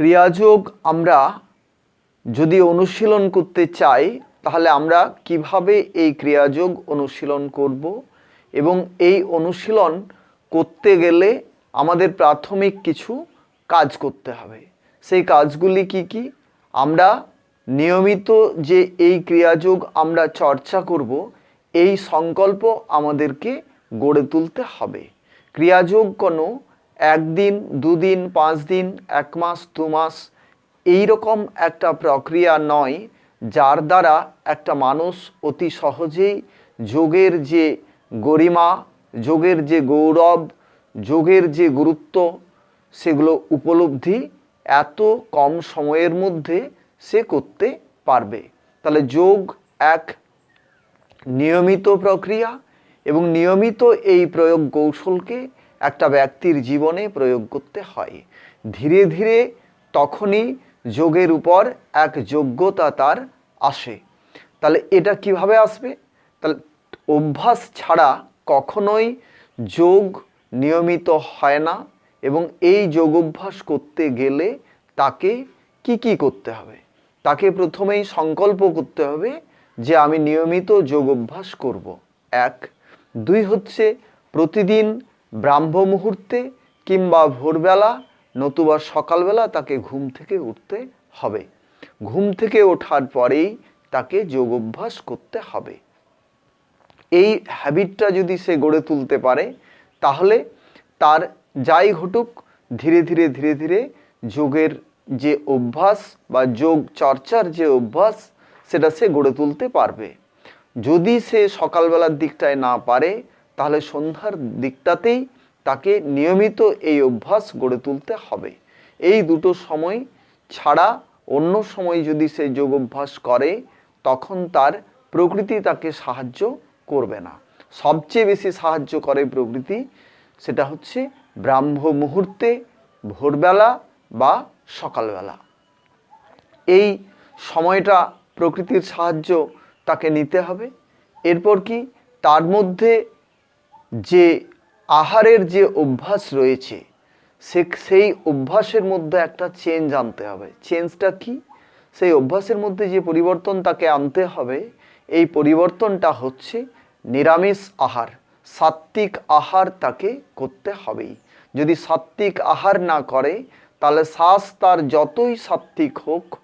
ক্রিয়াযোগ আমরা যদি অনুশীলন করতে চাই, তাহলে আমরা কীভাবে এই ক্রিয়াযোগ অনুশীলন করব এবং এই অনুশীলন করতে গেলে আমাদের প্রাথমিক কিছু কাজ করতে হবে। সেই কাজগুলি কি কি? আমরা নিয়মিত যে এই ক্রিয়াযোগ আমরা চর্চা করব, এই সংকল্প আমাদেরকে গড়ে তুলতে হবে। ক্রিয়াযোগ কোনো একদিন, দুদিন পাঁচ দিন এক মাস, দু মাস এই রকম একটা প্রক্রিয়া নয় যার দ্বারা একটা মানুষ অতি সহজেই যোগের যে গরিমা, যোগের যে গৌরব, যোগের যে গুরুত্ব, সেগুলো উপলব্ধি এত কম সময়ের মধ্যে সে করতে পারবে। তাহলে যোগ এক নিয়মিত প্রক্রিয়া এবং নিয়মিত এই প্রয়োগ কৌশলকে একটা ব্যক্তির জীবনে প্রয়োগ করতে হয়। ধীরে ধীরে তখনই যোগের উপর এক যোগ্যতা তার আসে। তাহলে এটা কীভাবে আসবে? তাহলে অভ্যাস ছাড়া কখনোই যোগ নিয়মিত হয় না এবং এই যোগ অভ্যাস করতে গেলে তাকে কি কি করতে হবে? তাকে প্রথমেই সংকল্প করতে হবে যে আমি নিয়মিত যোগ অভ্যাস করব। এক। দুই হচ্ছে প্রতিদিন ব্রাহ্ম মুহূর্তে কিংবা ভোরবেলা নতুবা সকালবেলা তাকে ঘুম থেকে উঠতে হবে। ঘুম থেকে ওঠার পরেই তাকে যোগ অভ্যাস করতে হবে। এই হ্যাবিটটা যদি সে গড়ে তুলতে পারে, তাহলে তার যাই ঘটুক, ধীরে ধীরে ধীরে ধীরে যোগের যে অভ্যাস বা যোগ চর্চার যে অভ্যাস, সেটা সে গড়ে তুলতে পারবে। যদি সে সকালবেলার দিকটায় না পারে তাহলে সন্ধ্যার দিকটাতেই তাকে নিয়মিত এই অভ্যাস গড়ে তুলতে হবে। এই দুটো সময় ছাড়া অন্য সময় যদি সে যোগ অভ্যাস করে, তখন তার প্রকৃতি তাকে সাহায্য করবে না। সবচেয়ে বেশি সাহায্য করে প্রকৃতি সেটা হচ্ছে ব্রাহ্ম মুহূর্তে ভোরবেলা বা সকালবেলা। এই সময়টা প্রকৃতির সাহায্য তাকে নিতে হবে। এরপর কি? তার মধ্যে যে আহারের যে অভ্যাস রয়েছে, সে সেই অভ্যাসের মধ্যে একটা চেঞ্জ আনতে হবে। চেঞ্জটা কি? সেই অভ্যাসের মধ্যে যে পরিবর্তন তাকে আনতে হবে, এই পরিবর্তনটা হচ্ছে নিরামিষ আহার। সাত্ত্বিক আহার তাকে করতে হবেই। যদি সাত্ত্বিক আহার না করে, তাহলে শ্বাস তার যতই সাত্ত্বিক হোক,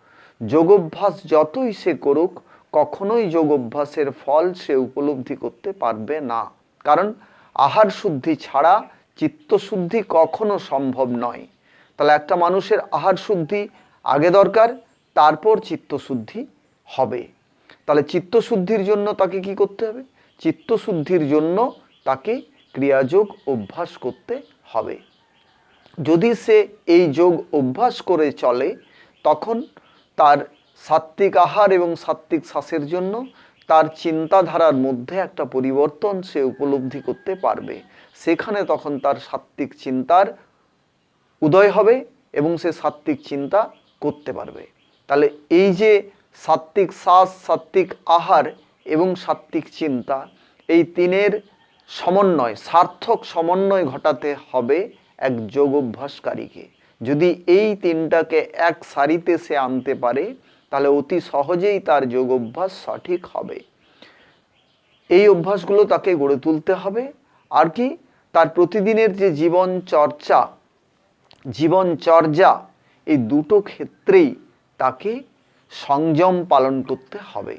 যোগাভ্যাস যতই সে করুক, কখনোই যোগ অভ্যাসের ফল সে উপলব্ধি করতে পারবে না। কারণ আহার শুদ্ধি ছাড়া চিত্তশুদ্ধি কখনো সম্ভব নয়। তাহলে একটা মানুষের আহার শুদ্ধি আগে দরকার, তারপর চিত্তশুদ্ধি হবে। তাহলে চিত্তশুদ্ধির জন্য তাকে কি করতে হবে? চিত্তশুদ্ধির জন্য তাকে ক্রিয়াযোগ অভ্যাস করতে হবে। যদি সে এই যোগ অভ্যাস করে চলে, তখন তার সাত্ত্বিক আহার এবং সাত্ত্বিক শ্বাসের জন্য তার চিন্তাধারার মধ্যে একটা পরিবর্তন সে উপলব্ধি করতে পারবে। সেখানে তখন তার সাত্ত্বিক চিন্তার উদয় হবে এবং সে সাত্ত্বিক চিন্তা করতে পারবে। তাহলে এই যে সাত্ত্বিক শ্বাস, সাত্ত্বিক আহার এবং সাত্ত্বিক চিন্তা, এই তিনের সমন্বয়, সার্থক সমন্বয় ঘটাতে হবে এক যোগ অভ্যাসকারীকে যদি এই তিনটাকে এক সারিতে সে আনতে পারে তাহলে অতি সহজেই তার যোগ অভ্যাস সঠিক হবে। এই অভ্যাসগুলো তাকে গড়ে তুলতে হবে। আর কি? তার প্রতিদিনের যে জীবন চর্চা, জীবন চর্যা, এই দুটো ক্ষেত্রেই তাকে সংযম পালন করতে হবে।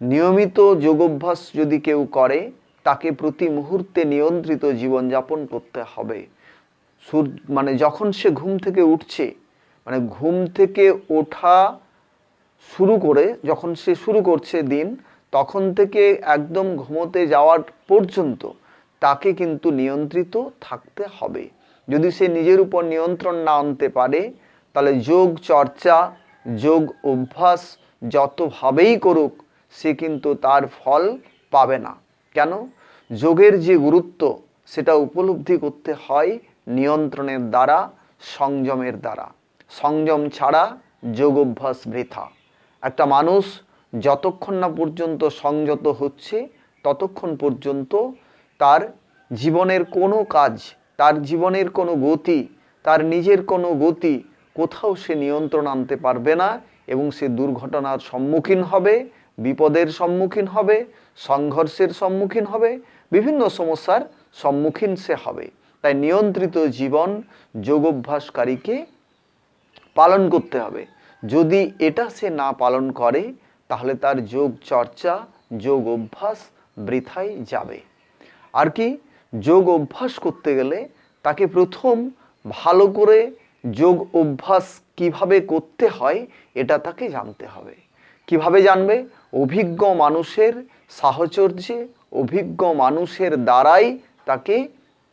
নিয়মিত যোগাভ্যাস যদি কেউ করে, তাকে প্রতি মুহূর্তে নিয়ন্ত্রিত জীবনযাপন করতে হবে। মানে যখন সে ঘুম থেকে উঠছে মানে ঘুম থেকে ওঠা শুরু করে, যখন সে শুরু করছে দিন, তখন থেকে একদম ঘুমোতে যাওয়ার পর্যন্ত তাকে কিন্তু নিয়ন্ত্রিত থাকতে হবে। যদি সে নিজের উপর নিয়ন্ত্রণ না আনতে পারে, তাহলে যোগ চর্চা, যোগ অভ্যাস যতভাবেই করুক, সে কিন্তু তার ফল পাবে না। কেন? যোগের যে গুরুত্ব, সেটা উপলব্ধি করতে হয় নিয়ন্ত্রণের দ্বারা, সংযমের দ্বারা। সংযম ছাড়া যোগ অভ্যাস বৃথা। একটা মানুষ যতক্ষণ না পর্যন্ত সংযত হচ্ছে, ততক্ষণ পর্যন্ত তার জীবনের কোনো কাজ, তার জীবনের কোনো গতি, তার নিজের কোনো গতি কোথাও সে নিয়ন্ত্রণ আনতে পারবে না এবং সে দুর্ঘটনার সম্মুখীন হবে, বিপদের সম্মুখীন হবে, সংঘর্ষের সম্মুখীন হবে, বিভিন্ন সমস্যার সম্মুখীন সে হবে। তাই নিয়ন্ত্রিত জীবন যোগ অভ্যাসকারীকে পালন করতে হবে। যদি এটা সে না পালন করে, তাহলে তার যোগ চর্চা, যোগ অভ্যাস বৃথায় যাবে। আর কি, যোগ অভ্যাস করতে গেলে তাকে প্রথম ভালো করে যোগ অভ্যাস কীভাবে করতে হয়, এটা তাকে জানতে হবে। কীভাবে জানবে? অভিজ্ঞ মানুষের সাহচর্যে, অভিজ্ঞ মানুষের দ্বারাই তাকে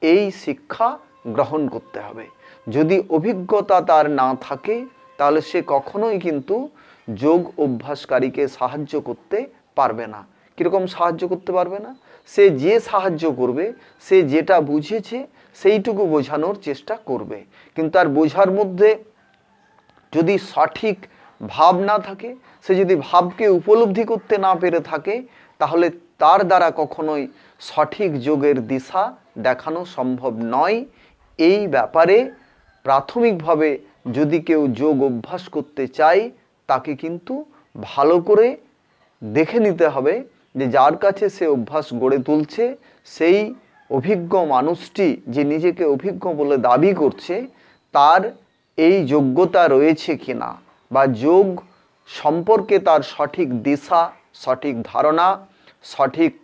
এই শিক্ষা গ্রহণ করতে হবে। যদি অভিজ্ঞতা তার না থাকে তাহলে সে কখনোই কিন্তু যোগ অভ্যাসকারীকে সাহায্য করতে পারবে না। কীরকম সাহায্য করতে পারবে না? সে যে সাহায্য করবে, সে যেটা বুঝেছে, সেইটুকু বোঝানোর চেষ্টা করবে। কিন্তু তার বোঝার মধ্যে যদি সঠিক ভাব না থাকে, সে যদি ভাবকে উপলব্ধি করতে না পেরে থাকে, তাহলে তার দ্বারা কখনোই সঠিক যোগের দিশা দেখানো সম্ভব নয়। এই ব্যাপারে প্রাথমিকভাবে যদি কেউ যোগ অভ্যাস করতে চায়, তাকে কিন্তু ভালো করে দেখে নিতে হবে যে যার কাছে সে অভ্যাস গড়ে তুলছে, সেই অভিজ্ঞ মানুষটি যে নিজেকে অভিজ্ঞ বলে দাবি করছে, তার এই যোগ্যতা রয়েছে কি না বা যোগ সম্পর্কে তার সঠিক দিশা, সঠিক ধারণা, সঠিক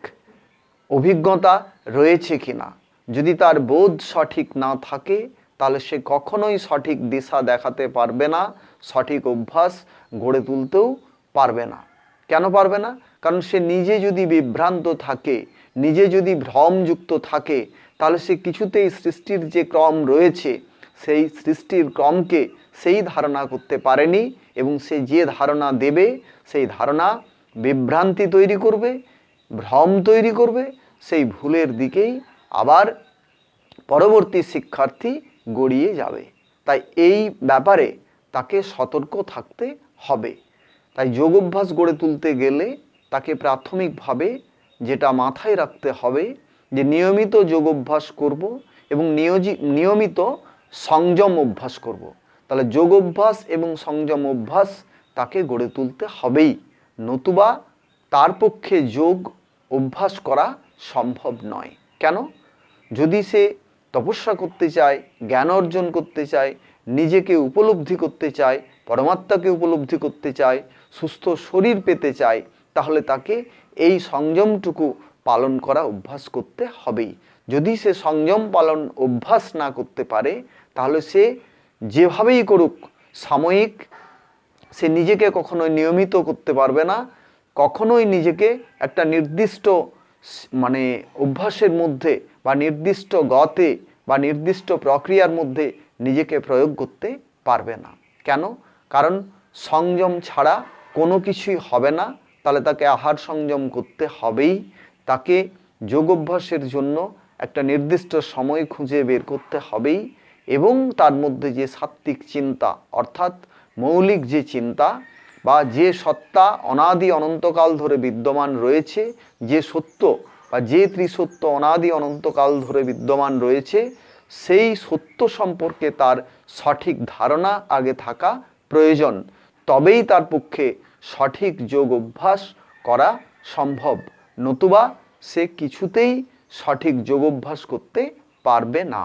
অভিজ্ঞতা রয়েছে কি না যদি তার বোধ সঠিক না থাকে তাহলে সে কখনোই সঠিক দিশা দেখাতে পারবে না, সঠিক অভ্যাস গড়ে তুলতেও পারবে না। কেন পারবে না? কারণ সে নিজে যদি বিভ্রান্ত থাকে, নিজে যদি ভ্রমযুক্ত থাকে, তাহলে সে কিছুতেই সৃষ্টির যে ক্রম রয়েছে, সেই সৃষ্টির ক্রমকে সেই ধারণা করতে পারেনি এবং সে যে ধারণা দেবে, সেই ধারণা বিভ্রান্তি তৈরি করবে, ভ্রম তৈরি করবে, সেই ভুলের দিকেই আবার পরবর্তী শিক্ষার্থী গড়িয়ে যাবে। তাই এই ব্যাপারে তাকে সতর্ক থাকতে হবে। তাই যোগ অভ্যাস গড়ে তুলতে গেলে তাকে প্রাথমিকভাবে যেটা মাথায় রাখতে হবে যে নিয়মিত যোগ অভ্যাস করব এবং নিয়োজি, নিয়মিত সংযম অভ্যাস করব। তাহলে যোগ অভ্যাস এবং সংযম অভ্যাস তাকে গড়ে তুলতে হবেই। নতুবা তার পক্ষে যোগ অভ্যাস করা সম্ভব নয়। কেন? যদি সে তপস্যা করতে চায়, জ্ঞান অর্জন করতে চায়, নিজেকে উপলব্ধি করতে চায়, পরমাত্মাকে উপলব্ধি করতে চায়, সুস্থ শরীর পেতে চায়, তাহলে তাকে এই সংযমটুকু পালন করা অভ্যাস করতে হবেই। যদি সে সংযম পালন অভ্যাস না করতে পারে, তাহলে সে যেভাবেই করুক, সাময়িক সে নিজেকে কখনোই নিয়মিত করতে পারবে না, কখনোই নিজেকে একটা নির্দিষ্ট মানে অভ্যাসের মধ্যে বা নির্দিষ্ট গতে বা নির্দিষ্ট প্রক্রিয়ার মধ্যে নিজেকে প্রয়োগ করতে পারবে না। কেন? কারণ সংযম ছাড়া কোনো কিছুই হবে না। তাহলে তাকে আহার সংযম করতে হবেই। তাকে যোগ অভ্যাসের জন্য একটা নির্দিষ্ট সময় খুঁজে বের করতে হবেই এবং তার মধ্যে যে সাত্ত্বিক চিন্তা, অর্থাৎ মৌলিক যে চিন্তা বা যে সত্তা অনাদি অনন্তকাল ধরে বিদ্যমান রয়েছে, যে সত্য বা যে ত্রিসত্য অনাদি অনন্তকাল ধরে বিদ্যমান রয়েছে, সেই সত্য সম্পর্কে তার সঠিক ধারণা আগে থাকা প্রয়োজন। তবেই তার পক্ষে সঠিক যোগ অভ্যাস করা সম্ভব। নতুবা সে কিছুতেই সঠিক যোগ অভ্যাস করতে পারবে না।